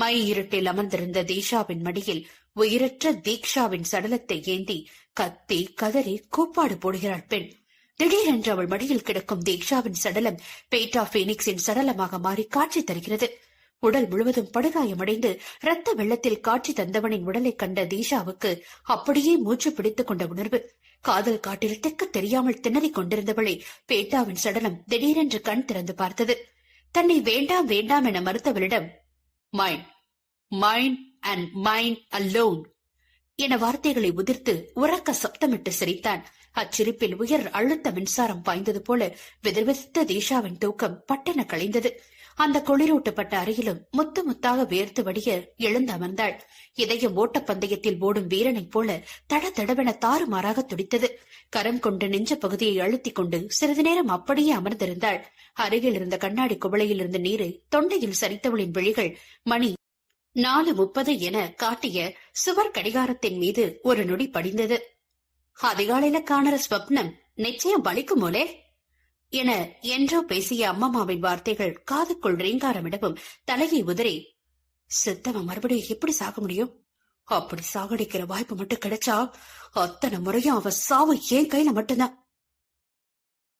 My இருட்டில் அமர்ந்திருந்த தீஷாவின் மடியில் உயிரற்ற தீக்ஷாவின் சடலத்தை ஏந்தி கத்தி கதறி கூப்பாடு போடுகிறாள் பெண். திடீரென்று அவள் மடியில் கிடக்கும் தீக்ஷாவின் சடலம் பேட்டா பீனிக்ஸின் சடலமாக மாறி காட்சி தருகிறது. உடல் முழுவதும் படுகாயமடைந்து ரத்த வெள்ளத்தில் காட்சி தந்தவனின் உடலை கண்ட தீஷாவுக்கு அப்படியே மூச்சு பிடித்துக் கொண்ட உணர்வு. காதல் காட்டில் தெக்க தெரியாமல் திணறிக் கொண்டிருந்தவளை பேட்டாவின் சடலம் திடீரென்று கண் திறந்து பார்த்தது. தன்னை வேண்டாம் வேண்டாம் என மறுத்தவளிடம் Mine, mine and mine alone. என வார்த்தைகளை உதிர்த்து உறக்க சப்தமிட்டு சிரித்தான். அச்சிரிப்பில் உயர் அழுத்த மின்சாரம் பாய்ந்தது போல விதிர்விதித்த தீஷாவின் தூக்கம் பட்டென கழிந்தது அந்த குளிரூட்டப்பட்ட அறையிலும் முத்து முத்தாக வேர்த்து வடிய எழுந்து அமர்ந்தாள். இதயம் ஓட்டப்பந்தயத்தில் ஓடும் வீரனைப் போல தட தடவென தாறுமாறாக துடித்தது. கரம் கொண்டு நெஞ்ச பகுதியை அழுத்திக் கொண்டு சிறிது நேரம் அப்படியே அமர்ந்திருந்தாள். அருகில் இருந்த கண்ணாடி குவளையில் இருந்த நீரை தொண்டையில் சரித்தவளின் விழிகள் மணி நாலு முப்பது என காட்டிய சுவர் கடிகாரத்தின் மீது ஒரு நொடி படிந்தது. அதிகாலையில காணற ஸ்வப்னம் நிச்சயம் பலிக்குமோலே என என்றோ பேசிய அம்மம்மாவின் வார்த்தைகள் காதுக்குள் ரீங்காரமிடவும் தலையை உதறி சித்தவ மறுபடியும் எப்படி சாக முடியும்? அப்படி சாகடிக்கிற வாய்ப்பு மட்டும் கிடைச்சா அத்தனை முறையும் அவ சாவு என் கையில மட்டும்தான்.